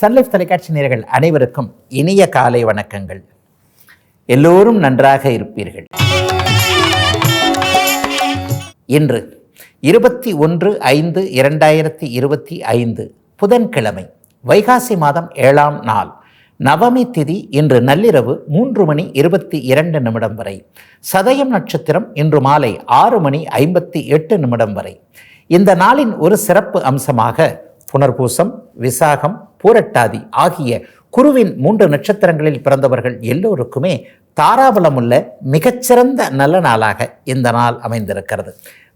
Sun Life தொலைக்காட்சி நேர்கள் அனைவருக்கும் இனிய காலை வணக்கங்கள். எல்லோரும் நன்றாக இருப்பீர்கள். இன்று இருபத்தி ஒன்று ஐந்து இரண்டாயிரத்தி இருபத்தி ஐந்து புதன்கிழமை வைகாசி மாதம் ஏழாம் நாள். நவமி திதி இன்று நள்ளிரவு மூன்று மணி இருபத்தி இரண்டு நிமிடம் வரை. சதயம் நட்சத்திரம் இன்று மாலை ஆறு மணி ஐம்பத்தி எட்டு நிமிடம் வரை. இந்த நாளின் ஒரு சிறப்பு அம்சமாக புனர்பூசம் விசாகம் பூரட்டாதி ஆகிய குருவின் மூன்று நட்சத்திரங்களில் பிறந்தவர்கள் எல்லோருக்குமே தாராபலமுள்ள மிகச்சிறந்த நல்ல நாளாக இந்த நாள் அமைந்திருக்கிறது.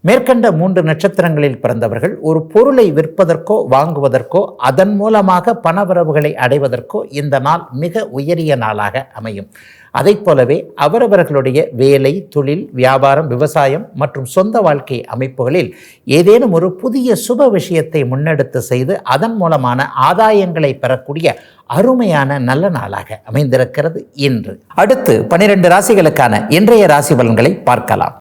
மேற்கண்ட மூன்று நட்சத்திரங்களில் பிறந்தவர்கள் ஒரு பொருளை விற்பதற்கோ வாங்குவதற்கோ அதன் மூலமாக பணவரவுகளை அடைவதற்கோ இந்த நாள் மிக உயரிய நாளாக அமையும். அதைப் போலவே அவரவர்களுடைய வேலை தொழில் வியாபாரம் விவசாயம் மற்றும் சொந்த வாழ்க்கை அமைப்புகளில் ஏதேனும் ஒரு புதிய சுப விஷயத்தை முன்னெடுத்து செய்து அதன் மூலமான ஆதாயங்களை பெறக்கூடிய அருமையான நல்ல நாளாக அமைந்திருக்கிறது இன்று. அடுத்து பனிரெண்டு ராசிகளுக்கான இன்றைய ராசி பலன்களை பார்க்கலாம்.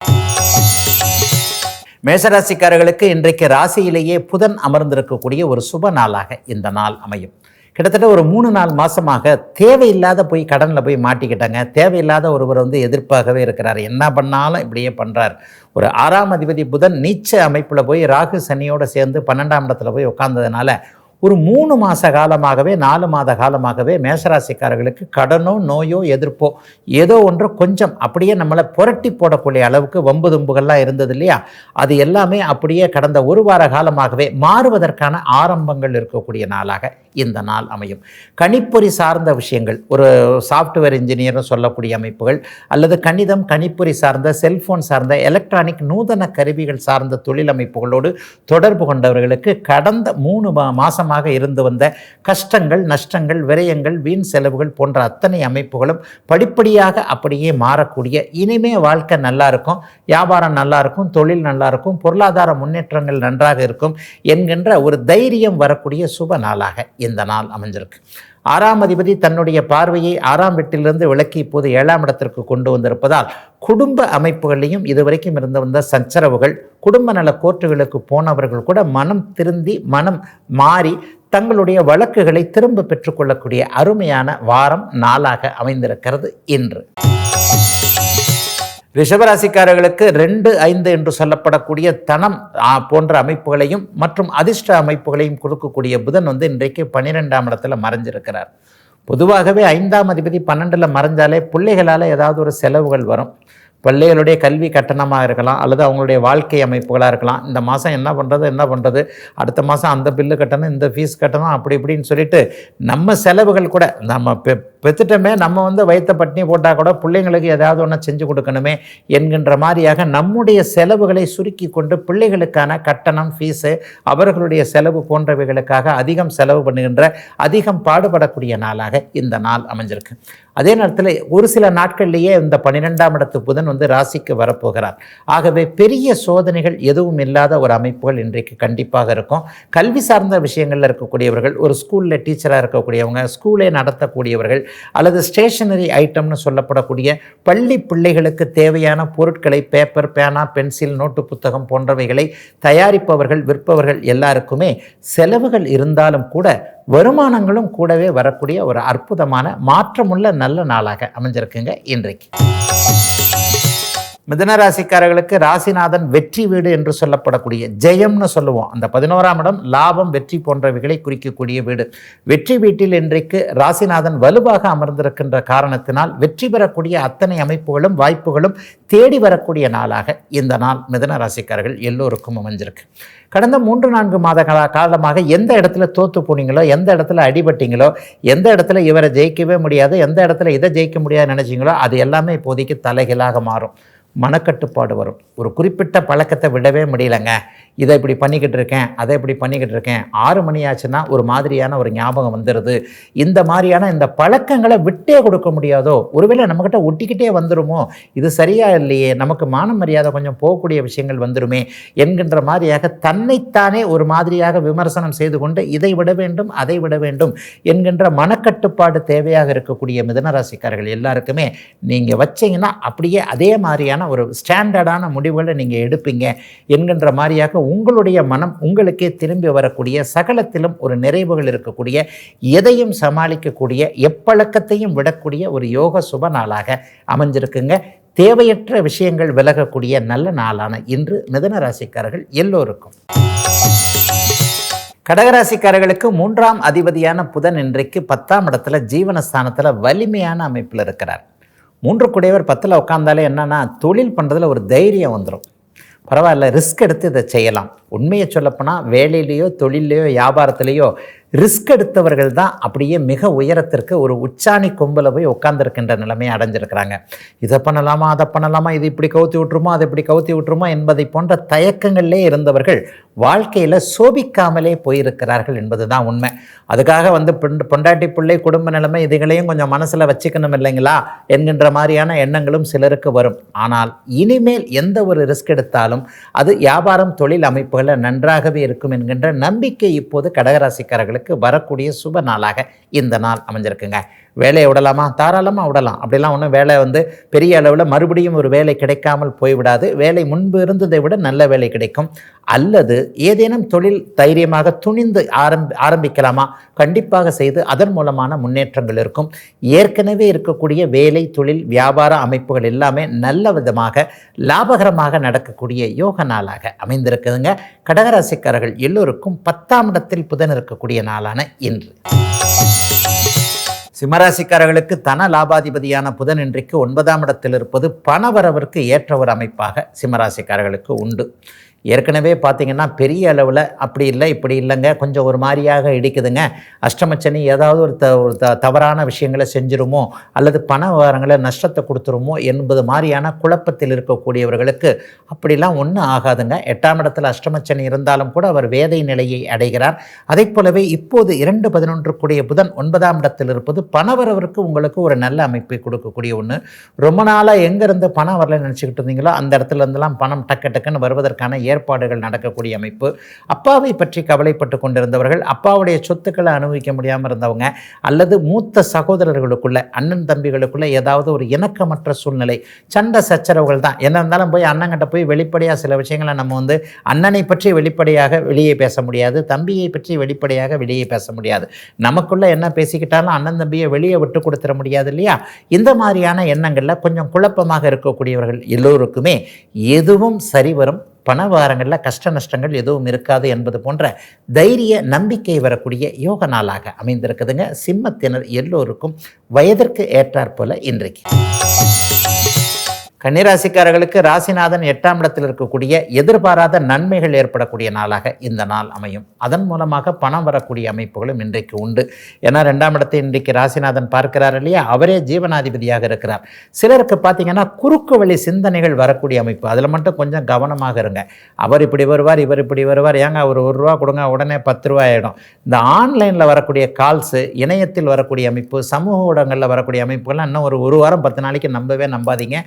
மேசராசிக்காரர்களுக்கு இன்றைக்கு ராசியிலேயே புதன் அமர்ந்திருக்கக்கூடிய ஒரு சுப நாளாக இந்த நாள் அமையும். கிட்டத்தட்ட ஒரு மூணு நாலு மாதமாக தேவையில்லாத போய் கடனில் போய் மாட்டிக்கிட்டாங்க. தேவையில்லாத ஒருவர் வந்து எதிர்ப்பாகவே இருக்கிறார். என்ன பண்ணாலும் இப்படியே பண்ணுறார் ஒரு ஆறாம் அதிபதி புதன் நீச்ச அமைப்பில் போய் ராகு சனியோடு சேர்ந்து பன்னெண்டாம் இடத்துல போய் உட்காந்ததுனால ஒரு மூணு மாத காலமாகவே நாலு மாத காலமாகவே மேசராசிக்காரர்களுக்கு கடனோ நோயோ எதிர்ப்போ ஏதோ ஒன்று கொஞ்சம் அப்படியே நம்மளை புரட்டி போடக்கூடிய அளவுக்கு வம்பு தும்புகள்லாம் இருந்தது இல்லையா? அது எல்லாமே அப்படியே கடந்த ஒரு வார காலமாகவே மாறுவதற்கான ஆரம்பங்கள் இருக்கக்கூடிய நாளாக இந்த நாள் அமையும். கணிப்பொறி சார்ந்த விஷயங்கள் ஒரு சாஃப்ட்வேர் இன்ஜினியர்னு சொல்லக்கூடிய அமைப்புகள் அல்லது கணிதம் கணிப்பொறி சார்ந்த செல்ஃபோன் சார்ந்த எலக்ட்ரானிக் நூதன கருவிகள் சார்ந்த தொழில் அமைப்புகளோடு தொடர்பு கொண்டவர்களுக்கு கடந்த மூணு மா மாதமாக இருந்து வந்த கஷ்டங்கள் நஷ்டங்கள் விரயங்கள் வீண் செலவுகள் போன்ற அத்தனை அமைப்புகளும் படிப்படியாக அப்படியே மாறக்கூடிய இனிமே வாழ்க்கை நல்லா இருக்கும் வியாபாரம் நல்லா இருக்கும் தொழில் நல்லா இருக்கும் பொருளாதார முன்னேற்றங்கள் நன்றாக இருக்கும் என்கின்ற ஒரு தைரியம் வரக்கூடிய சுப நாளாக இந்த நாள் அமைஞ்சிருக்கு. ஆறாம் அதிபதி தன்னுடைய பார்வையை ஆறாம் வீட்டிலிருந்து விலக்கி இப்போது ஏழாம் இடத்திற்கு கொண்டு வந்திருப்பதால் குடும்ப அமைப்புகளையும் இதுவரைக்கும் இருந்து வந்த சச்சரவுகள் குடும்ப நல கோர்ட்டுகளுக்கு போனவர்கள் கூட மனம் திருந்தி மனம் மாறி தங்களுடைய வழக்குகளை திரும்ப பெற்றுக்கொள்ளக்கூடிய அருமையான வாரம் நாளாக அமைந்திருக்கிறது இன்று. ரிஷபராசிக்காரர்களுக்கு ரெண்டு ஐந்து என்று சொல்லப்படக்கூடிய தனம் போன்ற அமைப்புகளையும் மற்றும் அதிர்ஷ்ட அமைப்புகளையும் கொடுக்கக்கூடிய புதன் வந்து இன்றைக்கு பன்னிரெண்டாம் இடத்துல மறைஞ்சிருக்கிறார். பொதுவாகவே ஐந்தாம் அதிபதி பன்னெண்டில் மறைஞ்சாலே பிள்ளைகளால் ஏதாவது ஒரு செலவுகள் வரும். பிள்ளைகளுடைய கல்வி கட்டணமாக இருக்கலாம் அல்லது அவங்களுடைய வாழ்க்கை அமைப்புகளாக இருக்கலாம். இந்த மாதம் என்ன பண்ணுறது என்ன பண்ணுறது அடுத்த மாதம் அந்த பில்லு கட்டணும் இந்த ஃபீஸ் கட்டணும் அப்படி இப்படின்னு சொல்லிட்டு நம்ம செலவுகள் கூட நம்ம பெ பெற்றுட்டோமே நம்ம வந்து வைத்த பட்டினி போட்டால் கூட பிள்ளைங்களுக்கு ஏதாவது ஒன்று செஞ்சு கொடுக்கணுமே என்கின்ற மாதிரியாக நம்முடைய செலவுகளை சுருக்கி கொண்டு பிள்ளைகளுக்கான கட்டணம் ஃபீஸு அவர்களுடைய செலவு போன்றவைகளுக்காக அதிகம் செலவு பண்ணுகின்ற அதிகம் பாடுபடக்கூடிய நாளாக இந்த நாள் அமைஞ்சிருக்கு. அதே நேரத்தில் ஒரு சில நாட்கள்லேயே இந்த பன்னிரெண்டாம் இடத்து புதன் வந்து ராசிக்கு வரப்போகிறார். ஆகவே பெரிய சோதனைகள் எதுவும் இல்லாத ஒரு அமைப்புகள் இன்றைக்கு கண்டிப்பாக இருக்கும். கல்வி சார்ந்த விஷயங்களில் இருக்கக்கூடியவர்கள் ஒரு ஸ்கூலில் டீச்சராக இருக்கக்கூடியவங்க ஸ்கூலே நடத்தக்கூடியவர்கள் அல்லது ஸ்டேஷனரி ஐட்டம்னு சொல்லப்படக்கூடிய பள்ளி பிள்ளைகளுக்கு தேவையான பொருட்களை பேப்பர் பேனா பென்சில் நோட்டு புத்தகம் போன்றவைகளை தயாரிப்பவர்கள் விற்பவர்கள் எல்லாருக்குமே செலவுகள் இருந்தாலும் கூட வருமானங்களும் கூடவே வரக்கூடிய ஒரு அற்புதமான மாற்றமுள்ள நல்ல நாளாக அமைஞ்சிருக்குங்க இன்றைக்கு. மிதன ராசிக்காரர்களுக்கு ராசிநாதன் வெற்றி வீடு என்று சொல்லப்படக்கூடிய ஜெயம்னு சொல்லுவோம். அந்த பதினோராம் இடம் லாபம் வெற்றி போன்றவைகளை குறிக்கக்கூடிய வீடு. வெற்றி வீட்டில் இன்றைக்கு ராசிநாதன் வலுவாக அமர்ந்திருக்கின்ற காரணத்தினால் வெற்றி பெறக்கூடிய அத்தனை அமைப்புகளும் வாய்ப்புகளும் தேடி வரக்கூடிய நாளாக இந்த நாள் மிதன ராசிக்காரர்கள் எல்லோருக்கும் அமைஞ்சிருக்கு. கடந்த மூன்று நான்கு மாத காலமாக எந்த இடத்துல தோத்து போனீங்களோ எந்த இடத்துல அடிபட்டீங்களோ எந்த இடத்துல இவரை ஜெயிக்கவே முடியாது எந்த இடத்துல இதை ஜெயிக்க முடியாது நினைச்சிங்களோ அது எல்லாமே இப்போதைக்கு தலைகளாக மாறும். மனக்கட்டுப்பாடு வரும். ஒரு குறிப்பிட்ட பழக்கத்தை விடவே முடியலங்க. இதை இப்படி பண்ணிக்கிட்டு இருக்கேன் அதை இப்படி பண்ணிக்கிட்டு இருக்கேன். ஆறு மணி ஆச்சுன்னா ஒரு மாதிரியான ஒரு ஞாபகம் வந்துடுது இந்த மாதிரியான இந்த பழக்கங்களை விட்டே கொடுக்க முடியாதோ ஒருவேளை நம்மக்கிட்ட ஒட்டிக்கிட்டே வந்துடுமோ இது சரியாக இல்லையே? நமக்கு மான மரியாதை கொஞ்சம் போகக்கூடிய விஷயங்கள் வந்துருமே என்கின்ற மாதிரியாக தன்னைத்தானே ஒரு மாதிரியாக விமர்சனம் செய்து கொண்டு இதை விட வேண்டும் அதை விட வேண்டும் என்கின்ற மனக்கட்டுப்பாடு தேவையாக இருக்கக்கூடிய மிதனராசிக்காரர்கள் எல்லாருக்குமே நீங்கள் வச்சிங்கன்னா அப்படியே அதே மாதிரியான ஒரு ஸ்டாண்டர்டான முடிவுகளை நீங்கள் எடுப்பீங்க என்கின்ற மாதிரியாக உங்களுடைய மனம் உங்களுக்கே திரும்பி வரக்கூடிய சகலத்திலும் ஒரு நிறைவுகள் இருக்கக்கூடிய எதையும் சமாளிக்கக்கூடிய எப்பழக்கத்தையும் விடக்கூடிய ஒரு யோக சுப நாளாக அமைஞ்சிருக்குங்க. தேவையற்ற விஷயங்கள் விலகக்கூடிய நல்ல நாளான இன்று மிதன ராசிக்காரர்கள் எல்லோருக்கும். கடகராசிக்காரர்களுக்கு மூன்றாம் அதிபதியான புதன் இன்றைக்கு பத்தாம் இடத்துல ஜீவனஸ்தானத்தில் வலிமையான அமைப்பில் இருக்கிறார். மூன்று குடையவர் பத்தில் உட்காந்தாலே என்னன்னா தொழில் பண்ணுறதுல ஒரு தைரியம் வந்துடும் பரவாயில்ல ரிஸ்க் எடுத்து இதை செய்யலாம். உண்மையை சொல்லப்போனால் வேலையிலேயோ தொழிலையோ வியாபாரத்திலேயோ ரிஸ்க் எடுத்தவர்கள் தான் அப்படியே மிக உயரத்திற்கு ஒரு உச்சாணி கொம்பில் போய் உட்காந்துருக்கின்ற நிலைமையை அடைஞ்சிருக்கிறாங்க. இதை பண்ணலாமா அதை பண்ணலாமா இது இப்படி கவுத்தி விட்டுருமோ அதை இப்படி கவுத்தி விட்டுருமோ என்பதை போன்ற தயக்கங்களிலே இருந்தவர்கள் வாழ்க்கையில் சோபிக்காமலே போயிருக்கிறார்கள் என்பது தான் உண்மை. அதுக்காக வந்து பெண் பொண்டாட்டி பிள்ளை குடும்ப நிலைமை இதுகளையும் கொஞ்சம் மனசில் வச்சுக்கணும் இல்லைங்களா என்கின்ற மாதிரியான எண்ணங்களும் சிலருக்கு வரும். ஆனால் இனிமேல் எந்த ஒரு ரிஸ்க் எடுத்தாலும் அது வியாபாரம் தொழில் அமைப்புகளில் நன்றாகவே இருக்கும் என்கின்ற நம்பிக்கை இப்போது கடகராசிக்காரர்களுக்கு வரக்கூடிய சுப நாளாக இந்த நாள் அமைஞ்சிருக்குங்க. வேலையை விடலாமா? தாராளமாக விடலாம். அப்படிலாம் ஒன்றும் வேலை வந்து பெரிய அளவில் மறுபடியும் ஒரு வேலை கிடைக்காமல் போய்விடாது வேலை முன்பு இருந்ததை விட நல்ல வேலை கிடைக்கும். அல்லது ஏதேனும் தொழில் தைரியமாக துணிந்து ஆரம்பி ஆரம்பிக்கலாமா? கண்டிப்பாக செய்து அதன் மூலமான முன்னேற்றங்கள் இருக்கும். ஏற்கனவே இருக்கக்கூடிய வேலை தொழில் வியாபார அமைப்புகள் எல்லாமே நல்ல விதமாக லாபகரமாக நடக்கக்கூடிய யோக நாளாக அமைந்திருக்குதுங்க. கடகராசிக்காரர்கள் எல்லோருக்கும் பத்தாம் இடத்தில் புதன் இருக்கக்கூடிய நாளான இன்று. சிம்மராசிக்காரர்களுக்கு தன லாபாதிபதியான புதன் இன்றைக்கு ஒன்பதாம் இடத்தில் இருப்பது பணவரவிற்கு ஏற்ற ஒரு அமைப்பாக சிம்மராசிக்காரர்களுக்கு உண்டு. ஏற்கனவே பார்த்திங்கன்னா பெரிய அளவில் அப்படி இல்லை இப்படி இல்லைங்க கொஞ்சம் ஒரு மாதிரியாக இடிக்குதுங்க. அஷ்டமச்சனி ஏதாவது ஒரு த ஒரு த தவறான விஷயங்களை செஞ்சிருமோ அல்லது பண விவகாரங்களை நஷ்டத்தை கொடுத்துருமோ என்பது மாதிரியான குழப்பத்தில் இருக்கக்கூடியவர்களுக்கு அப்படிலாம் ஒன்றும் ஆகாதுங்க. எட்டாம் இடத்துல அஷ்டமச்சனி இருந்தாலும் கூட அவர் வேதை நிலையை அடைகிறார். அதை போலவே இப்போது இரண்டு பதினொன்று கூடிய புதன் ஒன்பதாம் இடத்தில் இருப்பது பணவரவருக்கு உங்களுக்கு ஒரு நல்ல அமைப்பை கொடுக்கக்கூடிய ஒன்று ரொம்ப நாளாக எங்கேருந்து பணம் வரல நினச்சிக்கிட்டு இருந்தீங்களோ அந்த இடத்துல இருந்தெல்லாம் பணம் டக்கு டக்குன்னு வருவதற்கான ஏற்பாடுகள் நடக்கக்கூடிய அமைப்பு. அப்பாவை பற்றி கவலைப்பட்டு கொண்டிருந்தவர்கள் அப்பாவுடைய சொத்துக்களை அனுபவிக்க முடியாமல் இருந்தவங்க அல்லது மூத்த சகோதரர்களுக்குள்ள அண்ணன் தம்பிகளுக்குள்ள ஏதாவது ஒரு இணக்கமற்ற சூழ்நிலை சண்டை சச்சரவுகள் தான். என்ன இருந்தாலும் போய் அண்ணங்கிட்ட போய் வெளிப்படையாக சில விஷயங்களை நம்ம வந்து அண்ணனை பற்றி வெளிப்படையாக வெளியே பேச முடியாது தம்பியை பற்றி வெளிப்படையாக வெளியே பேச முடியாது. நமக்குள்ள என்ன பேசிக்கிட்டாலும் அண்ணன் தம்பியை வெளியே விட்டு கொடுத்துட முடியாது இல்லையா? இந்த மாதிரியான எண்ணங்களில் கொஞ்சம் குழப்பமாக இருக்கக்கூடியவர்கள் எல்லோருக்குமே எதுவும் சரிவரும் பணவாரங்களில் கஷ்ட நஷ்டங்கள் எதுவும் இருக்காது என்பது போன்ற தைரிய நம்பிக்கை வரக்கூடிய யோக நாளாக அமைந்திருக்குதுங்க. சிம்மத்தினர் எல்லோருக்கும் வயதிற்கு ஏற்றாற்போல இன்றைக்கு. கன்னிராசிக்காரர்களுக்கு ராசிநாதன் எட்டாம் இடத்தில் இருக்கக்கூடிய எதிர்பாராத நன்மைகள் ஏற்படக்கூடிய நாளாக இந்த நாள் அமையும். அதன் மூலமாக பணம் வரக்கூடிய அமைப்புகளும் இன்றைக்கு உண்டு. ஏன்னா ரெண்டாம் இடத்தை இன்றைக்கு ராசிநாதன் பார்க்கிறார் இல்லையா? அவரே ஜீவனாதிபதியாக இருக்கிறார். சிலருக்கு பார்த்தீங்கன்னா குறுக்கு வழி சிந்தனைகள் வரக்கூடிய அமைப்பு. அதில் மட்டும் கொஞ்சம் கவனமாக இருங்க. அவர் இப்படி வருவார் இவர் இப்படி வருவார். ஏங்க அவர் ஒரு ரூபா கொடுங்க உடனே பத்து ரூபா ஆகிடும் இந்த ஆன்லைனில் வரக்கூடிய கால்ஸு இணையத்தில் வரக்கூடிய அமைப்பு சமூக ஊடகங்களில் வரக்கூடிய அமைப்புகள்லாம் இன்னும் ஒரு ஒரு வாரம் பத்து நாளைக்கு நம்பவே நம்பாதீங்க.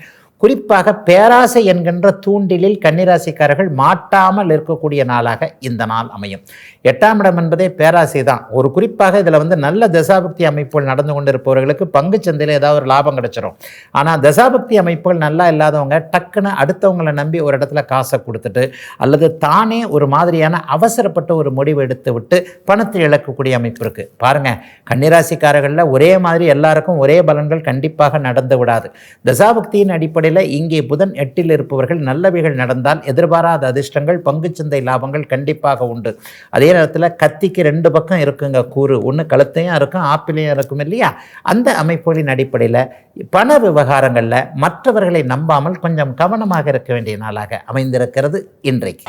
குறிப்பாக பேராசை என்கின்ற தூண்டிலில் கன்னிராசிக்காரர்கள் மாட்டாமல் இருக்கக்கூடிய நாளாக இந்த நாள் அமையும். எட்டாம் இடம் என்பதே பேராசை தான். ஒரு குறிப்பாக இதில் வந்து நல்ல தசாபக்தி அமைப்புகள் நடந்து கொண்டிருப்பவர்களுக்கு பங்கு சந்தையில் ஏதாவது ஒரு லாபம் கிடைச்சிரும். ஆனால் தசாபக்தி அமைப்புகள் நல்லா இல்லாதவங்க டக்குன்னு அடுத்தவங்களை நம்பி ஒரு இடத்துல காசை கொடுத்துட்டு அல்லது தானே ஒரு மாதிரியான அவசரப்பட்ட ஒரு முடிவு எடுத்து விட்டு பணத்தை இழக்கக்கூடிய அமைப்பு இருக்குது பாருங்கள் கன்னிராசிக்காரர்களில் ஒரே மாதிரி எல்லாருக்கும் ஒரே பலன்கள் கண்டிப்பாக நடந்து விடாது. தசாபக்தியின் அடிப்படையில் இங்கே புதன் எட்டில் இருப்பவர்கள் நல்லவைகள் நடந்தால் எதிர்பாராத அதிர்ஷ்டங்கள் பங்குச்சந்தை லாபங்கள் கண்டிப்பாக உண்டு. அதே நேரத்தில் கத்திக்கு ரெண்டு பக்கம் இருக்குங்க கூறு. ஒன்று கழுத்தையும் இருக்கும் ஆப்பிளையும் இருக்கும் இல்லையா? அந்த அமைப்புகளின் அடிப்படையில் பண விவகாரங்களில் மற்றவர்களை நம்பாமல் கொஞ்சம் கவனமாக இருக்க வேண்டிய நாளாக அமைந்திருக்கிறது இன்றைக்கு.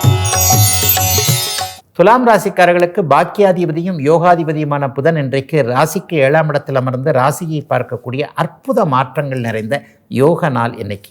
துலாம் ராசிக்காரர்களுக்கு பாக்கியாதிபதியும் யோகாதிபதியுமான புதன் இன்றைக்கு ராசிக்கு ஏழாம் இடத்தில் அமர்ந்து ராசியை பார்க்கக்கூடிய அற்புத மாற்றங்கள் நிறைந்த யோக நாள் இன்னைக்கு.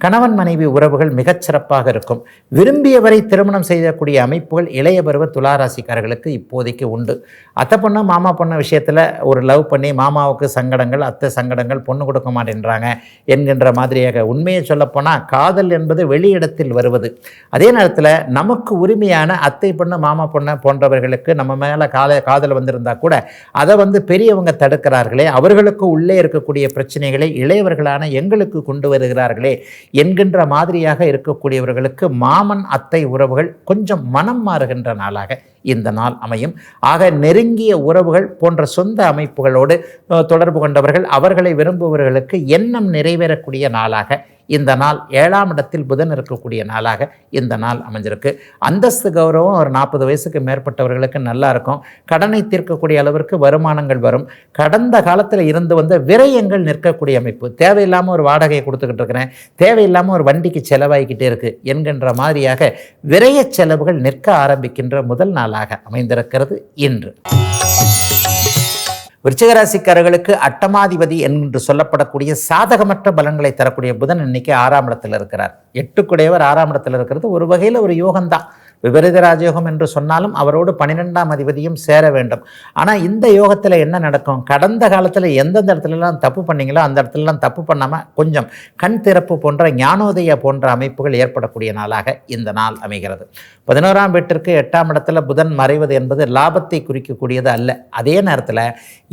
கணவன் மனைவி உறவுகள் மிகச்சிறப்பாக இருக்கும். விரும்பியவரை திருமணம் செய்யக்கூடிய அமைப்புகள் இளைய பருவ துளாராசிக்காரர்களுக்கு இப்போதைக்கு உண்டு. அத்தை பொண்ணு மாமா பொண்ணு விஷயத்தில் ஒரு லவ் பண்ணி மாமாவுக்கு சங்கடங்கள் அத்தை சங்கடங்கள் பொண்ணு கொடுக்க மாட்டேன்றாங்க என்கின்ற மாதிரியாக உண்மையை சொல்லப்போனால் காதல் என்பது வெளியிடத்தில் வருவது. அதே நேரத்தில் நமக்கு உரிமையான அத்தை பொண்ணு மாமா பொண்ணு போன்றவர்களுக்கு நம்ம மேலே கால காதல் வந்திருந்தா கூட அதை வந்து பெரியவங்க தடுக்கிறார்களே அவர்களுக்கு உள்ளே இருக்கக்கூடிய பிரச்சனைகளை இளையவர்களான எங்களுக்கு கொண்டு வருகிறார்களே என்கின்ற மாதிரியாக இருக்கக்கூடியவர்களுக்கு மாமன் அத்தை உறவுகள் கொஞ்சம் மனம் மாறுகின்ற நாளாக இந்த நாள் அமையும். ஆக நெருங்கிய உறவுகள் போன்ற சொந்த அமைப்புகளோடு தொடர்பு கொண்டவர்கள் அவர்களை விரும்புபவர்களுக்கு எண்ணம் நிறைவேறக்கூடிய நாளாக இந்த நாள் ஏழாம் இடத்தில் புதன் இருக்கக்கூடிய நாளாக இந்த நாள் அமைஞ்சிருக்கு. அந்தஸ்து கௌரவம் ஒரு நாற்பது வயசுக்கு மேற்பட்டவர்களுக்கு நல்லா இருக்கும். கடனை தீர்க்கக்கூடிய அளவிற்கு வருமானங்கள் வரும். கடந்த காலத்தில் இருந்து வந்த விரயங்கள் நிற்கக்கூடிய அமைப்பு. தேவையில்லாமல் ஒரு வாடகையை கொடுத்துக்கிட்டு இருக்கிறேன். தேவையில்லாமல் ஒரு வண்டிக்கு செலவாகிக்கிட்டே இருக்கு என்கின்ற மாதிரியாக விரய செலவுகள் நிற்க ஆரம்பிக்கின்ற முதல் நாளாக அமைந்திருக்கிறது இன்று. விருச்சிகராசிக்காரர்களுக்கு அட்டமாதிபதி என்று சொல்லப்படக்கூடிய சாதகமற்ற பலன்களை தரக்கூடிய புதன் இன்னைக்கு ஆறாம் இடத்தில் இருக்கிறார். எட்டுக்குடையவர் ஆறாம் இடத்தில் இருக்கிறது. ஒரு வகையில் ஒரு யோகம்தான். விபரீத ராஜயோகம் என்று சொன்னாலும் அவரோடு பன்னிரெண்டாம் அதிபதியும் சேர வேண்டும். ஆனால் இந்த யோகத்தில் என்ன நடக்கும்? கடந்த காலத்தில் எந்தெந்த இடத்துலலாம் தப்பு பண்ணீங்களோ அந்த இடத்துலலாம் தப்பு பண்ணாமல் கொஞ்சம் கண் திறப்பு போன்ற ஞானோதய போன்ற அமைப்புகள் ஏற்படக்கூடிய நாளாக இந்த நாள் அமைகிறது. பதினோராம் வீட்டிற்கு எட்டாம் இடத்துல புதன் மறைவது என்பது லாபத்தை குறிக்கக்கூடியது அல்ல. அதே நேரத்தில்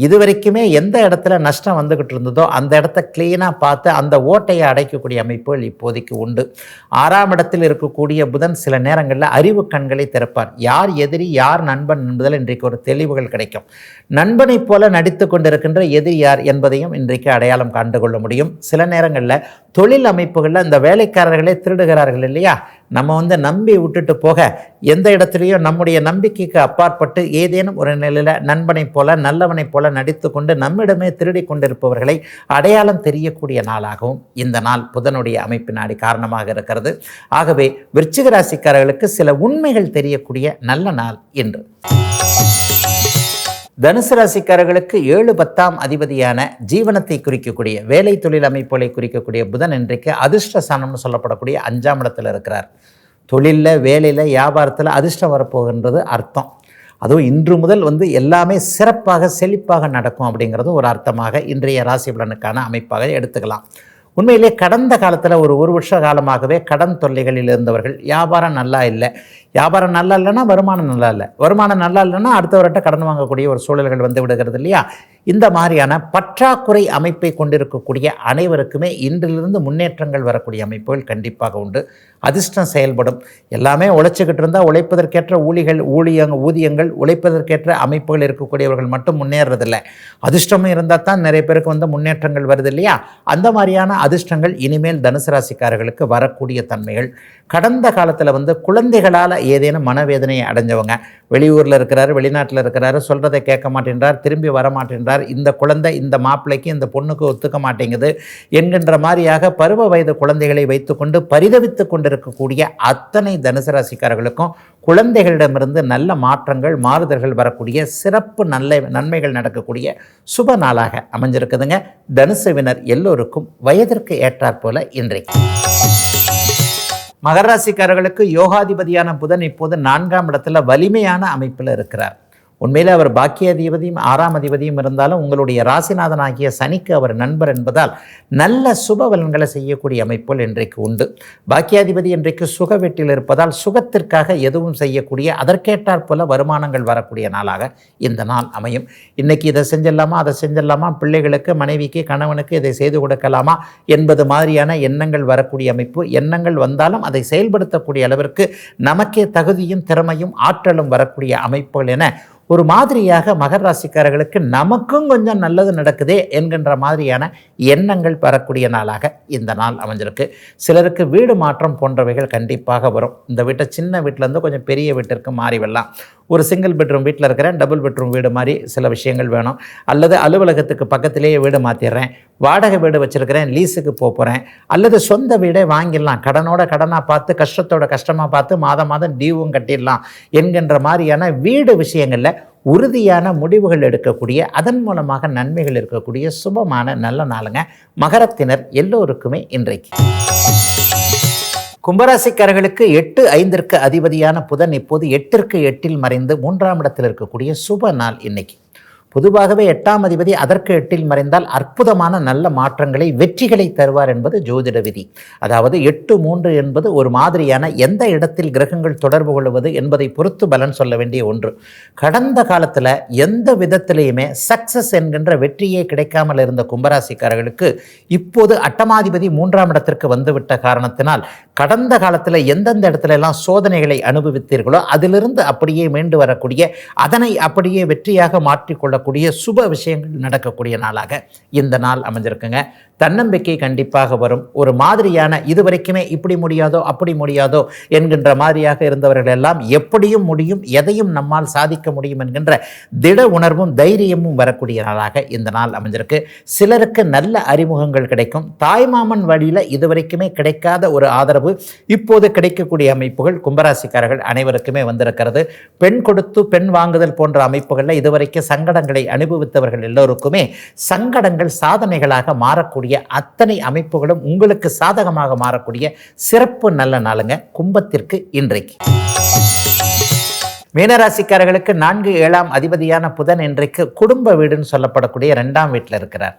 இதுவரைக்குமே எந்த இடத்துல நஷ்டம் வந்துக்கிட்டு இருந்ததோ அந்த இடத்த க்ளீனாக பார்த்து அந்த ஓட்டையை அடைக்கக்கூடிய அமைப்புகள் இப்போதைக்கு உண்டு. ஆறாம் இடத்தில் இருக்கக்கூடிய புதன் சில நேரங்களில் அறிவு கண்களை திறப்பார். யார் எதிரி யார் நண்பன் என்பதில் இன்றைக்கு ஒரு தெளிவுகள் கிடைக்கும். நண்பனைப் போல நடித்து கொண்டிருக்கின்ற எதிரி யார் என்பதையும் இன்றைக்கு அடையாளம் கண்டு கொள்ள முடியும். சில நேரங்களில் தொழில் அமைப்புகளில் இந்த வேலைக்காரர்களே திருடுகிறார்கள் இல்லையா? நம்ம வந்து நம்பி விட்டுட்டு போக எந்த இடத்துலையும் நம்முடைய நம்பிக்கைக்கு அப்பாற்பட்டு ஏதேனும் ஒரு நிலையில் நண்பனைப் போல நல்லவனைப் போல நடித்து கொண்டு நம்மிடமே திருடி கொண்டிருப்பவர்களை அடையாளம் தெரியக்கூடிய நாளாகவும் இந்த நாள் புதனுடைய அமைப்பினாடி காரணமாக இருக்கிறது. ஆகவே விருச்சிக ராசிக்காரர்களுக்கு சில உண்மைகள் தெரியக்கூடிய நல்ல நாள் என்று தனுசு ராசிக்காரர்களுக்கு ஏழு பத்தாம் அதிபதியான ஜீவனத்தை குறிக்கக்கூடிய வேலை தொழில் அமைப்புகளை குறிக்கக்கூடிய புதன் இன்றைக்கு அதிர்ஷ்டஸ்தானம்னு சொல்லப்படக்கூடிய அஞ்சாம் இடத்துல இருக்கிறார். தொழிலில் வேலையில் வியாபாரத்தில் அதிர்ஷ்டம் வரப்போகின்றது அர்த்தம். அதுவும் இன்று முதல் வந்து எல்லாமே சிறப்பாக செழிப்பாக நடக்கும் அப்படிங்கிறது ஒரு அர்த்தமாக இன்றைய ராசி பலனுக்கான அமைப்பாக எடுத்துக்கலாம். உண்மையிலே கடந்த காலத்தில் ஒரு ஒரு வருஷ காலமாகவே கடன் தொல்லைகளில் இருந்தவர்கள் வியாபாரம் நல்லா இல்லை. வியாபாரம் நல்லா இல்லைன்னா வருமானம் நல்லா இல்லை. வருமானம் நல்லா இல்லைன்னா அடுத்தவர்கிட்ட கடன் வாங்கக்கூடிய ஒரு சூழல்கள் வந்து விடுகிறது இல்லையா? இந்த மாதிரியான பற்றாக்குறை அமைப்பை கொண்டிருக்கக்கூடிய அனைவருக்குமே இன்றிலிருந்து முன்னேற்றங்கள் வரக்கூடிய அமைப்புகள் கண்டிப்பாக உண்டு. அதிர்ஷ்டம் செயல்படும். எல்லாமே உழைச்சிக்கிட்டு இருந்தால் உழைப்பதற்கேற்ற ஊழிகள் ஊழியங்க ஊதியங்கள் உழைப்பதற்கேற்ற அமைப்புகள் இருக்கக்கூடியவர்கள் மட்டும் முன்னேறதில்லை அதிர்ஷ்டமும் இருந்தால் தான் நிறைய பேருக்கு வந்து முன்னேற்றங்கள் வருது இல்லையா? அந்த மாதிரியான அதிர்ஷ்டங்கள் இனிமேல் தனுசு ராசிக்காரர்களுக்கு வரக்கூடிய தன்மைகள். கடந்த காலத்தில் வந்து குழந்தைகளால் ஏதேனும் மனவேதனையை அடைஞ்சவங்க வெளியூரில் இருக்கிறாரு வெளிநாட்டில் இருக்கிறாரு சொல்கிறதை கேட்க மாட்டேன்றார் திரும்பி வர மாட்டேன்றார் இந்த குழந்தை இந்த மாப்பிள்ளைக்கு இந்த பொண்ணுக்கு ஒத்துக்க மாட்டேங்குது என்கின்ற மாதிரியாக பருவ வயது குழந்தைகளை வைத்துக்கொண்டு பரிதவித்து இருக்கக்கூடிய அத்தனை தனுசு ராசிக்காரர்களுக்கும் குழந்தைகளிடமிருந்து நல்ல மாற்றங்கள் மாறுதல்கள் வரக்கூடிய சிறப்பு நல்ல நன்மைகள் நடக்கக்கூடிய சுப நாளாக அமைஞ்சிருக்குதுங்க. தனுசுவினர் எல்லோருக்கும் வயதிற்கு ஏற்றாற்போல இன்றைக்கு. மகராசிக்காரர்களுக்கு யோகாதிபதியான புதன் இப்போது நான்காம் இடத்துல வலிமையான அமைப்பில் இருக்கிறார். உண்மையில் அவர் பாக்கியாதிபதியும் ஆறாம் அதிபதியும் இருந்தாலும் உங்களுடைய ராசிநாதன் ஆகிய சனிக்கு அவர் நண்பர் என்பதால் நல்ல சுப பலன்களை செய்யக்கூடிய அமைப்புகள் இன்றைக்கு உண்டு. பாக்கியாதிபதி இன்றைக்கு சுக வீட்டில் இருப்பதால் சுகத்திற்காக எதுவும் செய்யக்கூடிய அதற்கேற்றாற் போல வருமானங்கள் வரக்கூடிய நாளாக இந்த நாள் அமையும். இன்னைக்கு இதை செஞ்சிடலாமா? அதை செஞ்சிடலாமா? பிள்ளைகளுக்கு மனைவிக்கு கணவனுக்கு இதை செய்து கொடுக்கலாமா? என்பது மாதிரியான எண்ணங்கள் வரக்கூடிய அமைப்பு. எண்ணங்கள் வந்தாலும் அதை செயல்படுத்தக்கூடிய அளவிற்கு நமக்கே தகுதியும் திறமையும் ஆற்றலும் வரக்கூடிய அமைப்புகள் என ஒரு மாதிரியாக மகர ராசிக்காரர்களுக்கு நமக்கும் கொஞ்சம் நல்லது நடக்குதே என்கின்ற மாதிரியான எண்ணங்கள் பெறக்கூடிய நாளாக இந்த நாள் அமைஞ்சிருக்கு. சிலருக்கு வீடு மாற்றம் போன்றவைகள் கண்டிப்பாக வரும். இந்த வீட்டை சின்ன வீட்டிலேருந்து கொஞ்சம் பெரிய வீட்டிற்கு மாறிவிடலாம். ஒரு சிங்கிள் பெட்ரூம் வீட்டில் இருக்கிறேன் டபுள் பெட்ரூம் வீடு மாதிரி சில விஷயங்கள் வேணும். அல்லது அலுவலகத்துக்கு பக்கத்திலேயே வீடு மாற்றிடுறேன் வாடகை வீடு வச்சுருக்கிறேன் லீஸுக்கு போகிறேன் அல்லது சொந்த வீடே வாங்கிடலாம். கடனோட கடனாக பார்த்து கஷ்டத்தோட கஷ்டமாக பார்த்து மாதம் மாதம் டியூவும் கட்டிடலாம் என்கின்ற மாதிரியான வீடு விஷயங்களில் உறுதியான முடிவுகள் எடுக்கக்கூடிய அதன் மூலமாக நன்மைகள் இருக்கக்கூடிய சுபமான நல்ல நாளுங்க. மகரத்தினர் எல்லோருக்குமே இன்றைக்கு. கும்பராசிக்காரர்களுக்கு எட்டு ஐந்திற்கு அதிபதியான புதன் இப்போது எட்டிற்கு எட்டில் மறைந்து மூன்றாம் இடத்தில் இருக்கக்கூடிய சுப நாள் இன்னைக்கு. பொதுவாகவே எட்டாம் அதிபதி அதற்கு எட்டில் மறைந்தால் அற்புதமான நல்ல மாற்றங்களை வெற்றிகளை தருவார் என்பது ஜோதிட விதி. அதாவது எட்டு மூன்று என்பது ஒரு மாதிரியான எந்த இடத்தில் கிரகங்கள் தொடர்பு கொள்வது என்பதை பொறுத்து பலன் சொல்ல வேண்டிய ஒன்று. கடந்த காலத்தில் எந்த விதத்திலையுமே சக்சஸ் என்கின்ற வெற்றியே கிடைக்காமல் இருந்த கும்பராசிக்காரர்களுக்கு இப்போது அட்டமாதிபதி மூன்றாம் இடத்திற்கு வந்துவிட்ட காரணத்தினால் கடந்த காலத்தில் எந்தெந்த இடத்துல எல்லாம் சோதனைகளை அனுபவித்தீர்களோ அதிலிருந்து அப்படியே மீண்டு வரக்கூடிய அதனை அப்படியே வெற்றியாக மாற்றிக்கொள்ளக்கூடிய சுப விஷயங்கள் நடக்கக்கூடிய நாளாக இந்த நாள் அமைஞ்சிருக்குங்க. தன்னம்பிக்கை கண்டிப்பாக வரும். ஒரு மாதிரியான இதுவரைக்குமே இப்படி முடியாதோ அப்படி முடியாதோ என்கின்ற மாதிரியாக இருந்தவர்கள் எல்லாம் எப்படியும் முடியும் எதையும் நம்மால் சாதிக்க முடியும் என்கின்ற திட உணர்வும் தைரியமும் வரக்கூடிய நாளாக இந்த நாள் அமைஞ்சிருக்கு. சிலருக்கு நல்ல அறிமுகங்கள் கிடைக்கும். தாய்மாமன் வழியில் இதுவரைக்குமே கிடைக்காத ஒரு ஆதரவு இப்போது கிடைக்கக்கூடிய அமைப்புகள் கும்பராசிக்காரர்கள் அனைவருக்குமே வந்திருக்கிறது. பெண் கொடுத்து பெண் வாங்குதல் போன்ற அமைப்புகளில் இதுவரைக்கும் சங்கடங்களை அனுபவித்தவர்கள் எல்லோருக்குமே சங்கடங்கள் சாதனைகளாக மாறக்கூடிய அத்தனை அமைப்புகளும் உங்களுக்கு சாதகமாக மாறக்கூடிய சிறப்பு நல்ல நாளுங்க கும்பத்திற்கு இன்றைக்கு. மீனராசிக்காரர்களுக்கு நான்கு ஏழாம் அதிபதியான புதன் இன்றைக்கு குடும்ப வீடுன்னு சொல்லப்படக்கூடிய ரெண்டாம் வீட்டில் இருக்கிறார்.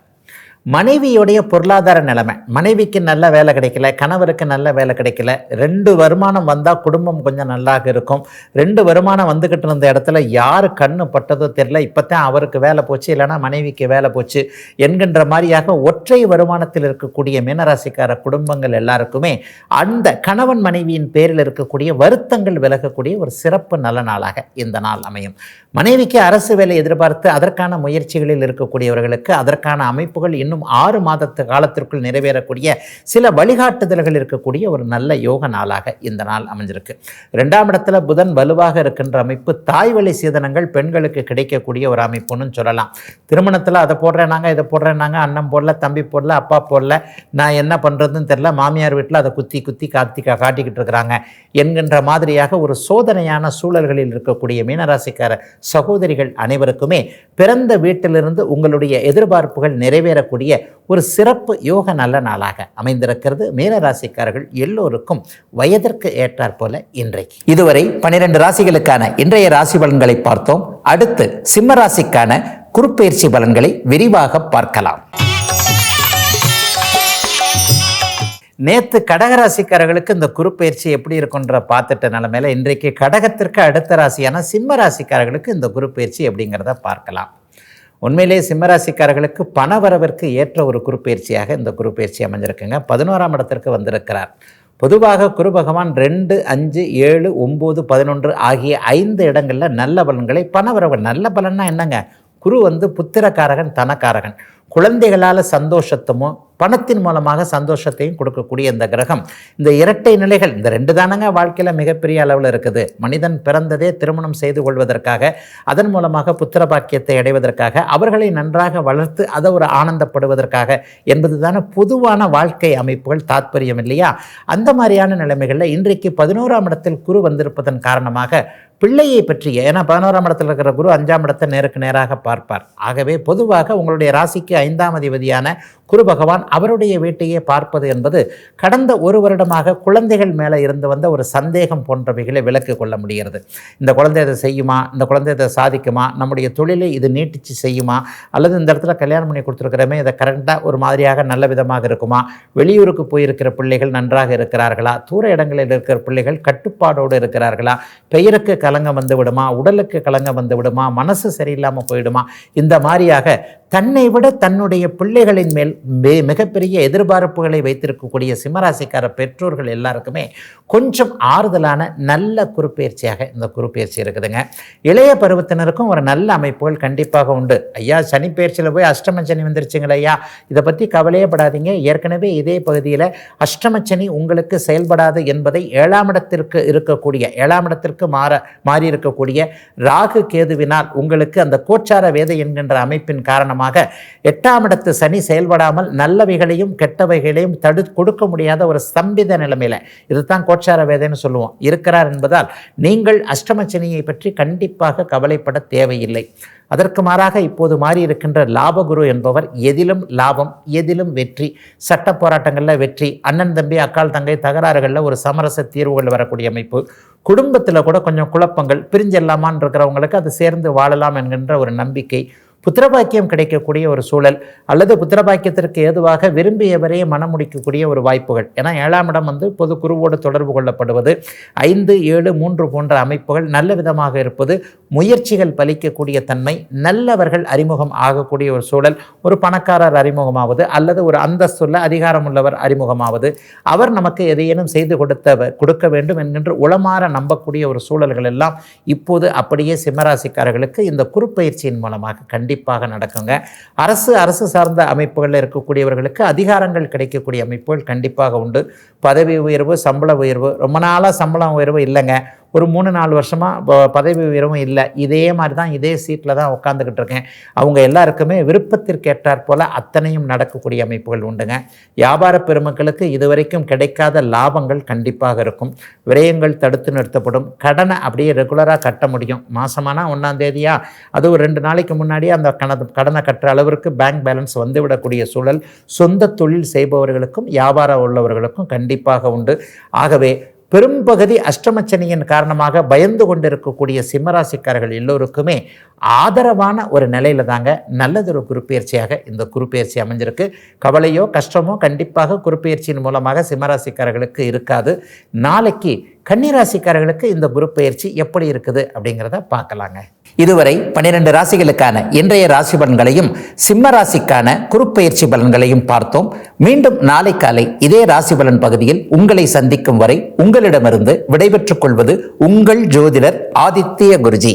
மனைவியுடைய பொருளாதார நிலைமை. மனைவிக்கு நல்ல வேலை கிடைக்கல கணவருக்கு நல்ல வேலை கிடைக்கல. ரெண்டு வருமானம் வந்தால் குடும்பம் கொஞ்சம் நல்லாக இருக்கும். ரெண்டு வருமானம் வந்துக்கிட்டு இருந்த இடத்துல யார் கண்ணு பட்டதோ தெரியல. இப்போத்தான் அவருக்கு வேலை போச்சு இல்லைன்னா மனைவிக்கு வேலை போச்சு என்கின்ற மாதிரியாக ஒற்றை வருமானத்தில் இருக்கக்கூடிய மீனராசிக்கார குடும்பங்கள் எல்லாருக்குமே அந்த கணவன் மனைவியின் பேரில் இருக்கக்கூடிய வருத்தங்கள் விலகக்கூடிய ஒரு சிறப்பு நல்ல நாளாக இந்த நாள் அமையும். மனைவிக்கு அரசு வேலை எதிர்பார்த்து அதற்கான முயற்சிகளில் இருக்கக்கூடியவர்களுக்கு அதற்கான அமைப்புகள் இன்னும் இன்னும் ஆறு மாதத்து காலத்திற்குள் நிறைவேறக்கூடிய சில வழிகாட்டுதல்கள் இருக்கக்கூடிய ஒரு நல்ல யோக நாளாக இந்த நாள் அமைஞ்சிருக்கு. ரெண்டாம் இடத்துல புதன் வலுவாக இருக்கின்ற அமைப்பு தாய் வழி சீதனங்கள் பெண்களுக்கு கிடைக்கக்கூடிய ஒரு அமைப்புன்னு சொல்லலாம். திருமணத்தில் அதை போடுறேனாங்க இதை போடுறேனாங்க அண்ணன் போடல தம்பி போடல அப்பா போடல நான் என்ன பண்ணுறதுன்னு தெரில மாமியார் வீட்டில் அதை குத்தி குத்தி காத்தி காட்டிக்கிட்டு இருக்கிறாங்க என்கின்ற மாதிரியாக ஒரு சோதனையான சூழல்களில் இருக்கக்கூடிய மீனராசிக்கார சகோதரிகள் அனைவருக்குமே பிறந்த வீட்டிலிருந்து உங்களுடைய எதிர்பார்ப்புகள் நிறைவேறக்கூடிய ஒரு சிறப்பு யோக நல்ல நாளாக அமைந்திருக்கிறது. மீனராசிக்காரர்கள் எல்லோருக்கும் வயதிற்கு ஏற்றாற் போல இன்றைக்கு. இதுவரை பனிரெண்டு ராசிகளுக்கான இன்றைய ராசி பலன்களை பார்த்தோம். அடுத்து சிம்ம ராசிக்கான குறுப்பெயர்ச்சி பலன்களை விரிவாக பார்க்கலாம். நேற்று கடகராசிக்காரர்களுக்கு இந்த குருப்பெயர்ச்சி எப்படி இருக்குன்ற பார்த்துட்ட நிலமையில இன்றைக்கு கடகத்திற்கு அடுத்த ராசியான சிம்ம ராசிக்காரர்களுக்கு இந்த குருப்பெயர்ச்சி எப்படிங்கிறத பார்க்கலாம். உண்மையிலே சிம்மராசிக்காரர்களுக்கு பணவரவிற்கு ஏற்ற ஒரு குருப்பெயர்ச்சியாக இந்த குருப்பெயர்ச்சி அமைஞ்சிருக்குங்க. பதினோராம் இடத்திற்கு வந்திருக்கிறார். பொதுவாக குரு பகவான் ரெண்டு அஞ்சு ஏழு ஒம்பது பதினொன்று ஆகிய ஐந்து இடங்களில் நல்ல பலன்களை பணவரவு நல்ல பலன்னா என்னங்க? குரு வந்து புத்திரக்காரகன் தனக்காரகன். குழந்தைகளால் சந்தோஷத்தமும் பணத்தின் மூலமாக சந்தோஷத்தையும் கொடுக்கக்கூடிய இந்த கிரகம் இந்த இரட்டை நிலைகள் இந்த ரெண்டு தானங்க வாழ்க்கையில் மிகப்பெரிய அளவில் இருக்குது. மனிதன் பிறந்ததே திருமணம் செய்து கொள்வதற்காக அதன் மூலமாக புத்திர பாக்கியத்தை அடைவதற்காக அவர்களை நன்றாக வளர்த்து அதை ஒரு ஆனந்தப்படுவதற்காக என்பது தானே பொதுவான வாழ்க்கை அமைப்புகள் தாத்பரியம் இல்லையா? அந்த மாதிரியான நிலைமைகளில் இன்றைக்கு பதினோராம் இடத்தில் குரு வந்திருப்பதன் காரணமாக பிள்ளையை பற்றிய ஏன்னா பதினோராம் இடத்தில் இருக்கிற குரு அஞ்சாம் இடத்தை நேருக்கு நேராக பார்ப்பார். ஆகவே பொதுவாக உங்களுடைய ராசிக்கு ஐந்தாம் அதிபதியான குரு பகவான் அவருடைய வீட்டையே பார்ப்பது என்பது கடந்த ஒரு வருடமாக குழந்தைகள் மேலே இருந்து வந்த ஒரு சந்தேகம் போன்றவைகளை விலக்கு கொள்ள முடிகிறது. இந்த குழந்தை இதை செய்யுமா? இந்த குழந்தை இதை சாதிக்குமா? நம்முடைய தொழிலை இது நீட்டிச்சு செய்யுமா? அல்லது இந்த இடத்துல கல்யாணம் பண்ணி கொடுத்துருக்கிறோமே இதை கரெக்டாக ஒரு மாதிரியாக நல்ல விதமாக இருக்குமா? வெளியூருக்கு போயிருக்கிற பிள்ளைகள் நன்றாக இருக்கிறார்களா? தூர இடங்களில் இருக்கிற பிள்ளைகள் கட்டுப்பாடோடு இருக்கிறார்களா? பெயருக்கு கலங்கம் வந்து விடுமா? உடலுக்கு கலங்கம் வந்து விடுமா? மனசு சரியில்லாமல் போயிடுமா? இந்த மாதிரியாக தன்னை விட தன்னுடைய பிள்ளைகளின் மேல் மே- மிகப்பெரிய எதிர்பார்ப்புகளை வைத்திருக்கக்கூடிய சிம்மராசிக்கார பெற்றோர்கள் எல்லாருக்குமே கொஞ்சம் ஆறுதலான நல்ல குறுப்பெயர்ச்சியாக இந்த குறுப்பெயர்ச்சி இருக்குதுங்க. இளைய பருவத்தினருக்கும் ஒரு நல்ல அமைப்புகள் கண்டிப்பாக உண்டு. ஐயா சனி பயிற்சியில் போய் அஷ்டம சனி வந்துருச்சுங்களே ஐயா. இதை பற்றி கவலையே படாதீங்க. ஏற்கனவே இதே பகுதியில் அஷ்டமச்சனி உங்களுக்கு செயல்படாது என்பதை ஏழாம் இடத்திற்கு இருக்கக்கூடிய ஏழாம் இடத்திற்கு மாற மாறி இருக்கக்கூடிய ராகு கேதுவினால் உங்களுக்கு அந்த கோச்சார வேதை என்கின்ற அமைப்பின் காரணமாக எட்டாம் இடத்து சனி செயல்படாமல் நல்லவைகளையும் கெட்டவைகளையும் தடு கொடுக்க முடியாத ஒரு ஸ்தம்பித நிலைமையில இதுதான் கோச்சார வேதைன்னு சொல்லுவோம். இருக்கிறார் என்பதால் நீங்கள் அஷ்டம சனியை பற்றி கண்டிப்பாக கவலைப்பட தேவையில்லை. அதற்கு மாறாக இப்போது மாறி இருக்கின்ற லாபகுரு என்பவர் எதிலும் லாபம் எதிலும் வெற்றி சட்ட போராட்டங்களில் வெற்றி அண்ணன் தம்பி அக்கால் தங்கை தகராறுகளில் ஒரு சமரச தீர்வுகள் வரக்கூடிய அமைப்பு. குடும்பத்தில் கூட கொஞ்சம் குழப்பங்கள் பிரிஞ்செல்லாமான் இருக்கிறவங்களுக்கு அது சேர்ந்து வாழலாம் என்கின்ற ஒரு நம்பிக்கை புத்திரபாக்கியம் கிடைக்கக்கூடிய ஒரு சூழல் அல்லது புத்திரபாக்கியத்திற்கு ஏதுவாக விரும்பியவரையே மனம் முடிக்கக்கூடிய ஒரு வாய்ப்புகள். ஏன்னா ஏழாம் இடம் வந்து பொது குருவோடு தொடர்பு கொள்ளப்படுவது. ஐந்து ஏழு மூன்று போன்ற அமைப்புகள் நல்ல விதமாக இருப்பது முயற்சிகள் பலிக்கக்கூடிய தன்மை நல்லவர்கள் அறிமுகம் ஆகக்கூடிய ஒரு சூழல் ஒரு பணக்காரர் அறிமுகமாவது அல்லது ஒரு அந்தஸ்துள்ள அதிகாரம் உள்ளவர் அறிமுகமாவது. அவர் நமக்கு எதையேனும் செய்து கொடுத்த கொடுக்க வேண்டும் என்கின்ற உளமாற நம்பக்கூடிய ஒரு சூழல்கள் எல்லாம் இப்போது அப்படியே சிம்மராசிக்காரர்களுக்கு இந்த குறுப்பயிற்சியின் மூலமாக கண்டிப்பாக நடக்குங்க. அரசு அரசு சார்ந்த அமைப்புகளில் இருக்கக்கூடியவர்களுக்கு அதிகாரங்கள் கிடைக்கக்கூடிய அமைப்புகள் கண்டிப்பாக உண்டு. பதவி உயர்வு சம்பள உயர்வு ரொம்ப நாளாக சம்பளம் உயர்வு இல்லைங்க. ஒரு மூணு நாலு வருஷமாக பதவி உயரவும் இல்லை. இதே மாதிரி தான் இதே சீட்டில் தான் உட்காந்துக்கிட்டு இருக்கேன். அவங்க எல்லாருக்குமே விருப்பத்திற்கேற்றார் போல் அத்தனையும் நடக்கக்கூடிய அமைப்புகள் உண்டுங்க. வியாபார பெருமக்களுக்கு இதுவரைக்கும் கிடைக்காத லாபங்கள் கண்டிப்பாக இருக்கும். விரயங்கள் தடுத்து நிறுத்தப்படும். கடனை அப்படியே ரெகுலராக கட்ட முடியும். மாதமானா ஒன்றாம் தேதியா? அது ஒரு ரெண்டு நாளைக்கு முன்னாடியே அந்த கண கடனை கட்டுற அளவிற்கு பேங்க் பேலன்ஸ் வந்துவிடக்கூடிய சூழல். சொந்த தொழில் செய்பவர்களுக்கும் வியாபாரம் உள்ளவர்களுக்கும் கண்டிப்பாக உண்டு. ஆகவே பெரும்பகுதி அஷ்டமச்சனியின் காரணமாக பயந்து கொண்டிருக்கக்கூடிய சிம்மராசிக்காரர்கள் எல்லோருக்குமே ஆதரவான ஒரு நிலையில தாங்க நல்லதொரு குருப்பெயர்ச்சியாக இந்த குருப்பெயர்ச்சி அமைஞ்சிருக்கு. கவலையோ கஷ்டமோ கண்டிப்பாக குருப்பெயர்ச்சியின் மூலமாக சிம்மராசிக்காரர்களுக்கு இருக்காது. நாளைக்கு கன்னிராசிக்காரர்களுக்கு இந்த குரு பயிற்சி எப்படி இருக்குது அப்படிங்கிறத பார்க்கலாங்க. இதுவரை பன்னிரண்டு ராசிகளுக்கான இன்றைய ராசி பலன்களையும் சிம்ம ராசிக்கான குறுப்பெயர்ச்சி பலன்களையும் பார்த்தோம். மீண்டும் நாளை காலை இதே ராசி பலன் பகுதியில் உங்களை சந்திக்கும் வரை உங்களிடமிருந்து விடைபெற்றுக் கொள்வது உங்கள் ஜோதிடர் ஆதித்ய குருஜி.